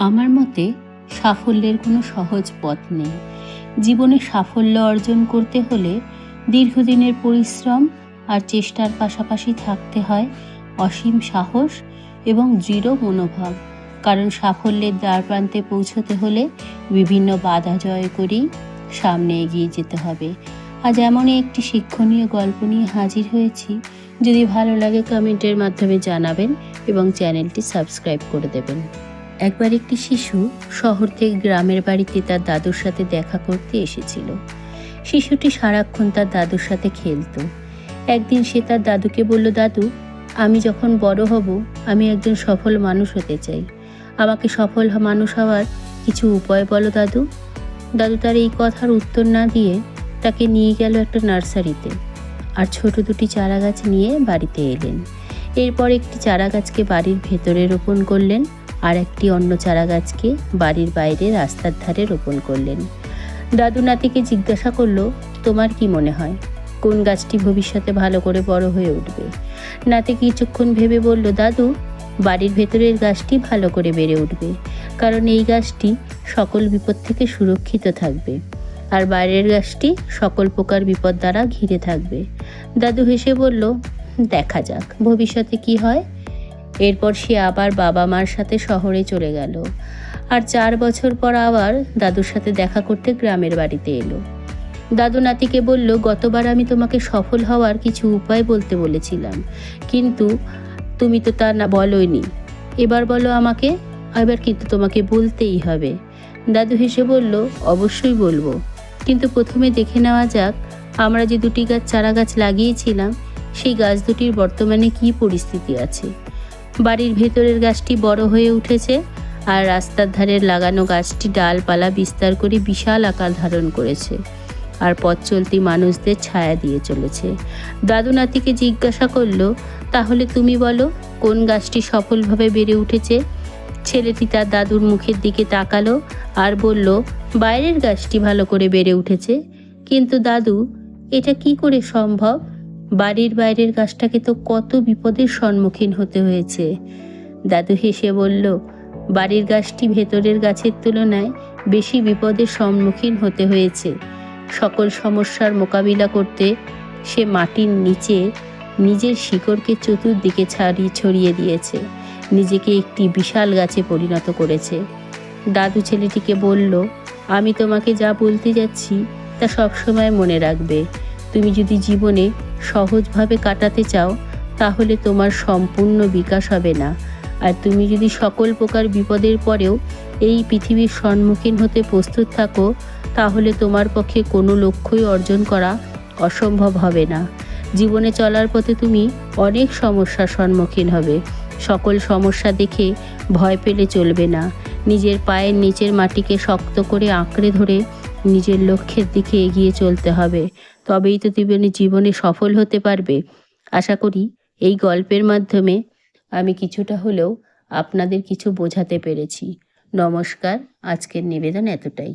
আমার মতে সাফল্যের কোনো সহজ পথ নেই। জীবনে সাফল্য অর্জন করতে হলে দীর্ঘদিনের পরিশ্রম আর চেষ্টার পাশাপাশি থাকতে হয় অসীম সাহস এবং দৃঢ় মনোভাব। কারণ সাফল্যের দ্বার প্রান্তে পৌঁছতে হলে বিভিন্ন বাধা জয় করেই সামনে এগিয়ে যেতে হবে। আজ এমনই একটি শিক্ষণীয় গল্প নিয়ে হাজির হয়েছি। যদি ভালো লাগে কমেন্টের মাধ্যমে জানাবেন এবং চ্যানেলটি সাবস্ক্রাইব করে দেবেন। একবার একটি শিশু শহর থেকে গ্রামের বাড়িতে তার দাদুর সাথে দেখা করতে এসেছিল। শিশুটি সারাক্ষণ তার দাদুর সাথে খেলতো। একদিন সে তার দাদুকে বলল, দাদু, আমি যখন বড় হব, আমি একজন সফল মানুষ হতে চাই। আমাকে সফল মানুষ হওয়ার কিছু উপায় বলো, দাদু। দাদু তার এই কথার উত্তর না দিয়ে তাকে নিয়ে গেল একটা নার্সারিতে আর ছোট দুটি চারা গাছ নিয়ে বাড়িতে এলেন। এরপর একটি চারা গাছকে বাড়ির ভেতরে রোপণ করলেন। আর একটি অন্য চারা গাছকে বাড়ির বাইরে রাস্তার ধারে রোপণ করলেন। দাদু নাতিকে জিজ্ঞাসা করল, তোমার কি মনে হয়, কোন গাছটি ভবিষ্যতে ভালো করে বড় হয়ে উঠবে? নাতি কিছুক্ষণ ভেবে বলল, দাদু, বাড়ির ভেতরের গাছটি ভালো করে বেড়ে উঠবে, কারণ এই গাছটি সকল বিপদ থেকে সুরক্ষিত থাকবে, আর বাইরের গাছটি সকল প্রকার বিপদ দ্বারা ঘিরে থাকবে। দাদু হেসে বলল, দেখা যাক, ভবিষ্যতে কি হয়? এরপর সে আবার বাবা মার সাথে শহরে চলে গেল। আর চার বছর পর আবার দাদুর সাথে দেখা করতে গ্রামের বাড়িতে এলো। দাদু নাতিকে বলল, গতবার আমি তোমাকে সফল হওয়ার কিছু উপায় বলতে বলেছিলাম। কিন্তু তুমি তো তা না বলোইনি এবার বলো আমাকে, এবার কিন্তু তোমাকে বলতেই হবে। দাদু হেসে বলল, অবশ্যই বলব। কিন্তু প্রথমে দেখে নেওয়া যাক, আমরা যে দুটি গাছ চারা গাছ লাগিয়েছিলাম, সেই গাছ দুটির বর্তমানে কী পরিস্থিতি আছে? বাড়ির ভেতরের গাছটি বড় হয়ে উঠেছে আর রাস্তার ধারে লাগানো গাছটি ডালপালা বিস্তার করে বিশাল আকার ধারণ করেছে আর পথ চলতি মানুষদের ছায়া দিয়ে চলেছে। দাদু নাতিকে জিজ্ঞাসা করল, তাহলে তুমি বলো, কোন গাছটি সফলভাবে বেড়ে উঠেছে? ছেলেটি তার দাদুর মুখের দিকে তাকালো আর বলল, বাইরের গাছটি ভালো করে বেড়ে উঠেছে। কিন্তু দাদু, এটা কি করে সম্ভব? বাড়ির বাইরের গাছটাকে তো কত বিপদের সম্মুখীন হতে হয়েছে। দাদু হেসে বলল, বাড়ির গাছটি ভেতরের গাছের তুলনায় বেশি বিপদের সম্মুখীন হতে হয়েছে। সকল সমস্যার মোকাবিলা করতে সে মাটির নিচে নিজের শিকড়কে চতুর্দিকে ছাড়িয়ে ছড়িয়ে দিয়েছে। নিজেকে একটি বিশাল গাছে পরিণত করেছে। দাদু ছেলেটিকে বলল, আমি তোমাকে যা বলতে যাচ্ছি তা সবসময় মনে রাখবে। তুমি যদি জীবনে সহজভাবে কাটাতে চাও, তাহলে তোমার সম্পূর্ণ বিকাশ হবে না। আর তুমি যদি সকল প্রকার বিপদের পরেও এই পৃথিবীর সম্মুখীন হতে প্রস্তুত থাকো, তাহলে তোমার পক্ষে কোনো লক্ষ্যই অর্জন করা অসম্ভব হবে না। জীবনে চলার পথে তুমি অনেক সমস্যার সম্মুখীন হবে। সকল সমস্যা দেখে ভয় পেলে চলবে না। নিজের পায়ের নিচের মাটিকে শক্ত করে আঁকড়ে ধরে নিজের লক্ষ্যের দিকে এগিয়ে চলতে হবে। তবেই তো তুমি জীবনে সফল হতে পারবে। আশা করি এই গল্পের মাধ্যমে আমি কিছুটা হলেও আপনাদের কিছু বোঝাতে পেরেছি। নমস্কার, আজকের নিবেদন এতটাই।